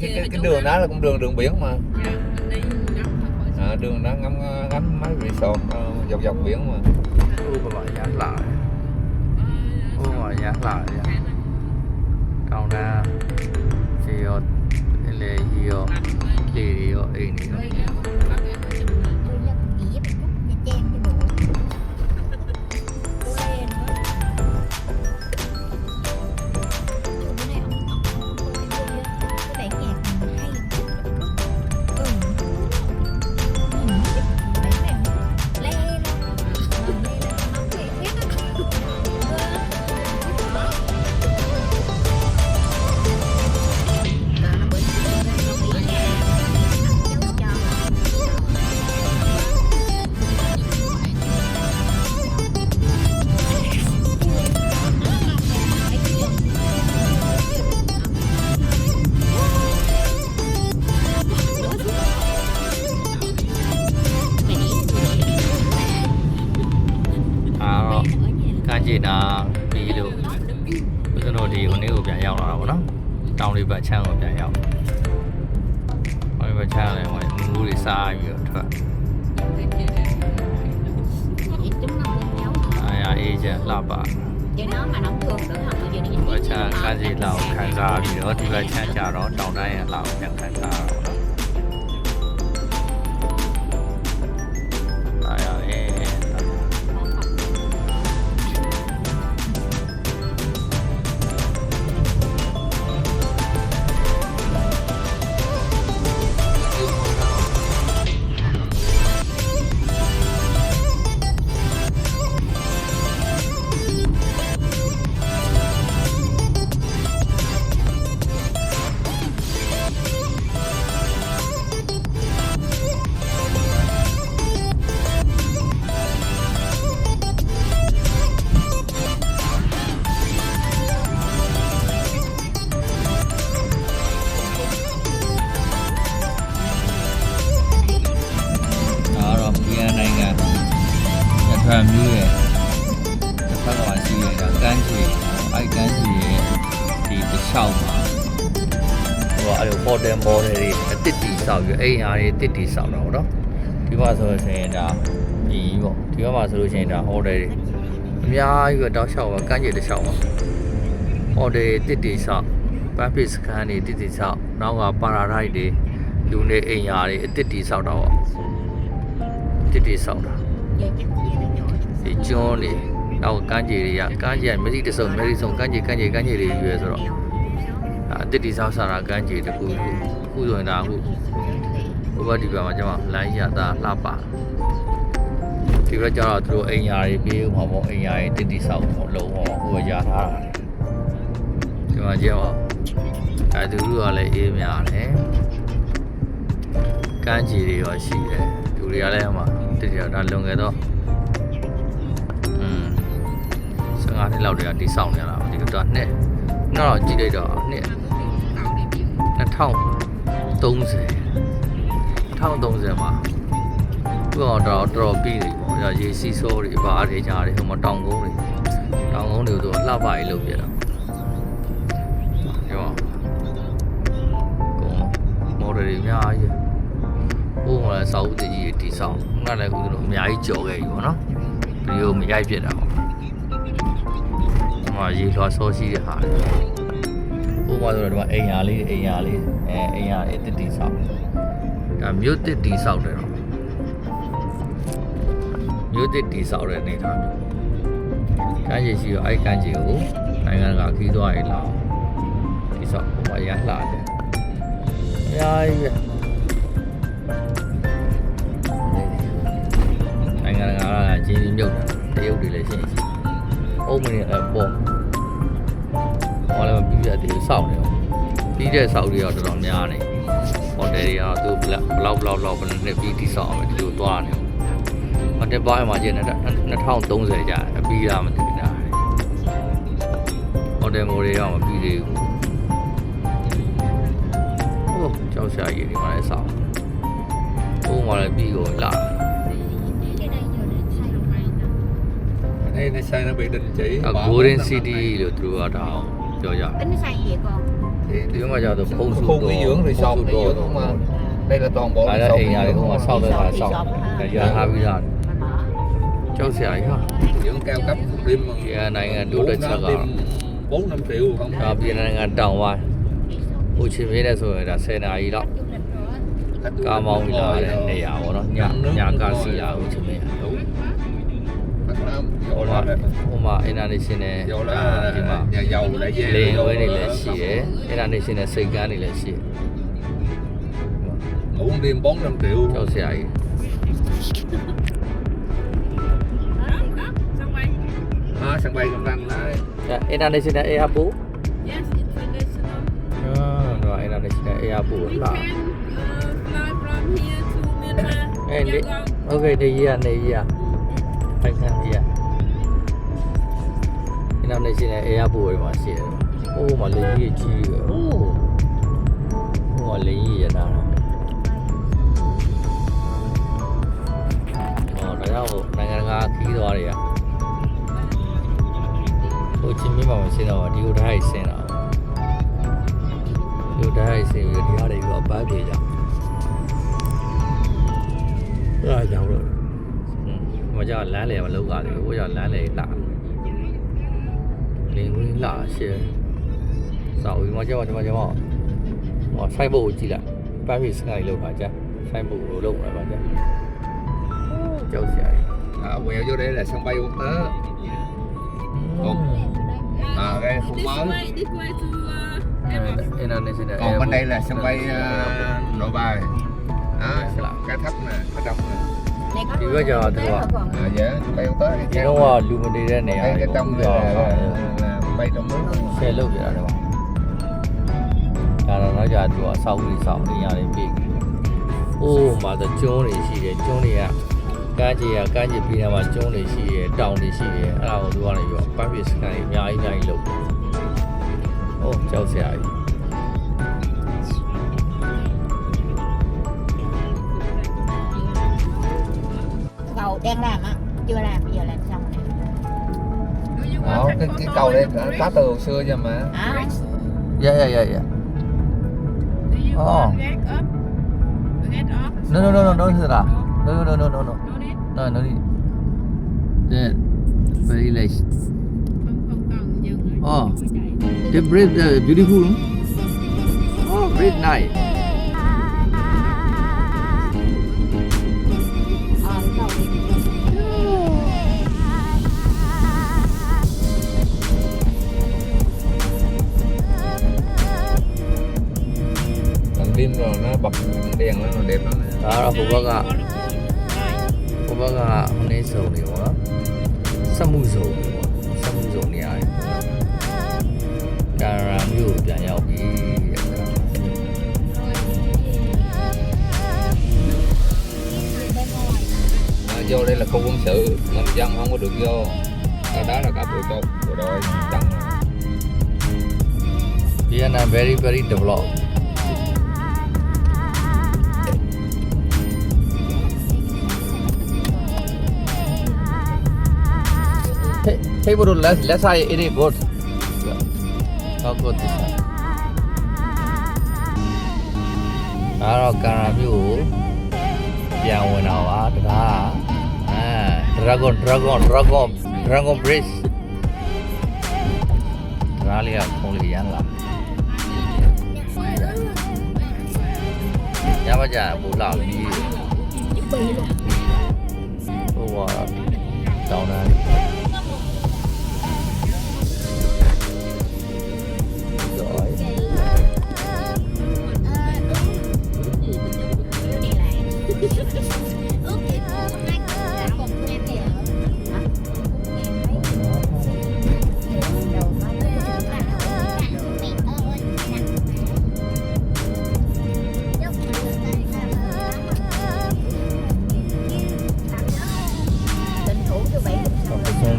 cái, cái, cái đường đó là cũng đường đường biển mà. À, đường đó ngắm à, ngắm mấy resort uh, dọc dọc biển mà. U mà gọi dán lại. U gọi dán lại đâu ra thì lệ hiệu thì hiệu ý ရောက်ဟိုဘက်ချမ်းလည်းဟိုမူးတွေစားပြီးတော့ထွက်အားရအေးချမ်းလှပ Chứ nó mà nóng thường nữa không bao giờ đi ဘက်ချမ်းကန်းကျင်လောက်ခံစားပြီးတော့ဒီဘက်ချမ်းကြတော့တောင်တိုင်းရဲ့လောက်ပြန်ခံစားရတော့ အဲ့လိုဟိုတယ်မော်ဒယ်တွေအတစ်တီဆောက်ပြီးအိမ်ဟာတွေတစ်တီဆောက်တာပေါ့နော်ဒီမှာဆိုလို့ရှိရင်ဒါဒီပေါ့ဒီဘက်မှာဆိုလို့ရှိရင်ဒါဟိုတယ်တွေအများကြီးပဲတောက်လျှောက်ပါကန်းချီတစ်လျှောက်ပါဟိုတယ်တစ်တီဆောက်ပန်းပစ်စခန်းတွေတစ်တီဆောက်နောက်ကပါရာရိုက်တွေလူနေအိမ်ဟာတွေအတစ်တီဆောက်တာပေါ့တစ်တီဆောက်တာ Về chắc gì nó nhỏ ဒီကျွန်းနေနောက်ကန်းကြီးတွေကကန်းကြီးကမစီတဆုံမစီဆုံကန်းကြီးကန်းကြီးကန်းကြီးတွေရွယ်ဆိုတော့ အတစ်တီဆောက်စားတာကန်းကြီးတခုခုဆိုရင်ဒါအခုဘုဘဒီဘက်မှာကျွန်မလမ်းရတာလှပဒီဘက်ကျတော့သူတို့အိမ်ယာတွေပြေးဥမှာပေါ့အိမ်ယာတွေတစ်တီဆောက်ဖို့လုံးဝဟိုရထားတာဒီမှာကျတော့အဲသူတို့ကလည်းအေးများတယ်ကန်းကြီးတွေရောရှိတယ်လူတွေကလည်းဟိုမှာတစ်တီဒါလွန်ခဲ့တော့อืม15နှစ်လောက်တည်းကတိဆောက်နေရတာပါဒီကတော့နှစ်နောက်တော့ကြည့်လိုက်တော့နှစ် 2030 2030မှာသူကတော့တော်တော်ပြီးနေပေါ့ဒါရေစီဆိုးတွေဘားတွေကြားတွေဟိုမှာတောင်ကုန်းတွေတောင်ကုန်းတွေကိုသူကလှပရေးလုပ်ပြတာဒီမှာကုန်းမော်ဒယ်တွေအများကြီးဟိုမှာစာအုပ်တကြီးတွေတိဆောက်ငါလည်းဦးတို့အများကြီးကြော်ခဲ့ပြီပေါ့နော်ဗီဒီယိုမရိုက်ဖြစ်တာပေါ့။ဒီမှာရေလွှာဆောရှိတဲ့ဟာလေ။ ဥပမာဆိုတော့ဒီမှာအိမ်ယာလေးအိမ်ယာလေးအဲအိမ်ယာလေးတစ်တီဆောက်။ဒါမြို့တစ်တီဆောက်တယ်တော့။မြို့တစ်တီဆောက်တဲ့အနေထားမျိုး။ကမ်းခြေရှိရောအဲ့ကမ်းခြေကိုနိုင်ငံကခီးသွားရလာ။တီဆောက်ဟိုမှာရလှတယ်။အများကြီးပဲ။နိုင်ငံတကာကဂျင်းကြီးမြုပ်တာတရုတ်တွေလည်းရှိရင်ရှိ။အုံးမနေအပေါ်။ ဟောလည်းမပြီးပြသေးဘူးစောင့်နေအောင်။ပြီးတဲ့စောက်တွေတော့တော်တော်များနေ။ဟိုတယ်တွေကတော့သူဘလောက်ဘလောက်ဘလောက်ဘယ်နှစ်ပြီးတိစောက်အောင်ဒီလိုသွားနေအောင်။ဟိုတယ်ဘားမှာကျင်း2030ကြာအပြီးရမသိဘူးလား။ဟိုတယ်မိုးတွေတော့မပြီးသေးဘူး။ဟုတ်ကြောက်ရှာရည်ဒီမှာလည်းစောက်။ဟိုမှာလည်းပြီးကုန်လာ။ Cái này vô để xay lòng này nè đây nó xây nó bị đình chỉ အ Golden City လို့သူတို့ကဒါအောင် ပြောကြတယ် Tính xay gì con? thì ဒီမှာကျတော့ဖုံးစု khu nghỉ dưỡng resort nghỉ dưỡng không mà đây là toàn bộ အဲ့ဒါ resort အိမ် nghỉ ယာတွေ dưỡng ဟိုမှာ không ဆောက်တဲ့ခါဆောက်ရထားပြီးသားကျောက်ဆရာကြီးဟာ dưỡng cao cấp đêm ဒီကနိုင်ငံတိုးတက်ချက်က bốn năm triệu không ဒါပြည်နိုင်ငံတောင်ဝိုင်းဟိုချင်းပြင်းနေဆိုရင်ဒါ10နာရီလောက် Khách ကားမောင်း ဟိုမှာ international နဲ့ဒီမှာရောင်းလည်းရေးလေဝဲတွေလည်းရှိတယ် international စိတ်ကန်းတွေလည်းရှိတယ်အုံးတင်ပေါင်းတယ်တေကျောက်ဆရာကြီးဟာဆံပိုင်ကမ်းလာ international airport yes international ဟာ international airport လား from here to Myanmar. And they, okay, they here, they here. Okay. International airport တွေမှာရှိတယ်ဟိုမှာလေကြီးကြီးရယ်ဟိုဟိုမှာလေကြီးရတာဟောဒါကြောင့်နိုင်ငံတကာခီးသွားတွေကဟိုချင်းမြမှာမရှိတော့ဒီလိုတိုင်းဆင်းတာဒီလိုတိုင်းဆင်းပြီးဒီဟာတွေပြီးတော့ဘတ်ပြေကြအဲ့ဒါကြောင့်လို့ဟိုကလမ်းလေမလောက်ပါဘူးဟိုကလမ်းလေလာ လင်းဝင်လာရှယ်စောက်ပြီးမှကျတော့ဒီမှာကျတော့ဟောဆိုင်ဘုတ်ကိုကြည့်လိုက်ပန်းပြေစကိုင်းလောက်ပါကြာဆိုင်ဘုတ်ကိုလောက်လာပါကြာကြောက်စရာကြီး à, quẹo vô đây là sân bay quốc tế à đây không This mới way, this way to uh, Emirates. international còn bên đây airport. là sân bay uh, nội bài đó cái thấp nè cái trống nè Này có Thì bây giờ tế thì mà bảo- còn à dạ sân bay quốc tế cái ဒီ treo တော့ကလူမနေတဲ့နေရာ cái တွေ cái trong này là, là bay trong nước ဆယ်လုပ်ပြတာတော့ဒါတော့တော့ကြာသူကစောက်ပြီးစောက်နေရတယ်ပြီ။အိုးမှာတော့ကျွန်းတွေရှိတယ်ကျွန်းတွေကကမ်းခြေကကမ်းခြေပြည်ထဲမှာကျွန်းတွေရှိတယ်တောင်တွေရှိတယ်အဲ့ဒါကိုသူကနေပြီးတော့ပန်းပြေစကန်တွေအများကြီးအများကြီးလုပ်တယ်။အိုးကြောက်စရာကြီး đang làm á chưa làm bây giờ làm xong nè đó cái cái cầu đây đã cá từ hồi xưa rồi mà. Dạ dạ dạ. yeah yeah nó nó nó no nó nó nó nó no no no no no. No no that very nice oh the bread uh, beautiful oh ờ, bread nice ဒါတော့ဟိုဘက်ကဟိုဘက်ကဟိုနေစုံနေပေါ့နော်စက်မှုစုံနေပေါ့စက်မှုစုံနေရတယ်ကာရာမျိုးကိုပြန်ရောက်ပြီတဲ့အခါ à, vô đây là khu quân sự mà dân không có được vô ở đó là cả bộ đội bộ đội dân ဗီယက်နမ် very very develop Hey, hey bro, let's let's say it is good. How good this one? ဒါတော့ကာရာမျိုးကိုပြန်ဝင်တော့ပါတကားအာ Dragon Dragon Dragon Dragon Bridge ဒါလေးကဖုံးလေးရမ်းလာရပါကြဘူလာပြီးဟိုဟာတောင်းတာ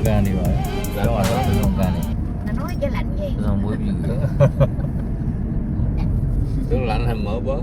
ပစုံကန်နေပါလေတော့တော့ပစုံကန်နေ Nó nói với lạnh gì ပစုံမွေးပြီ tướng lạnh hay mở bớt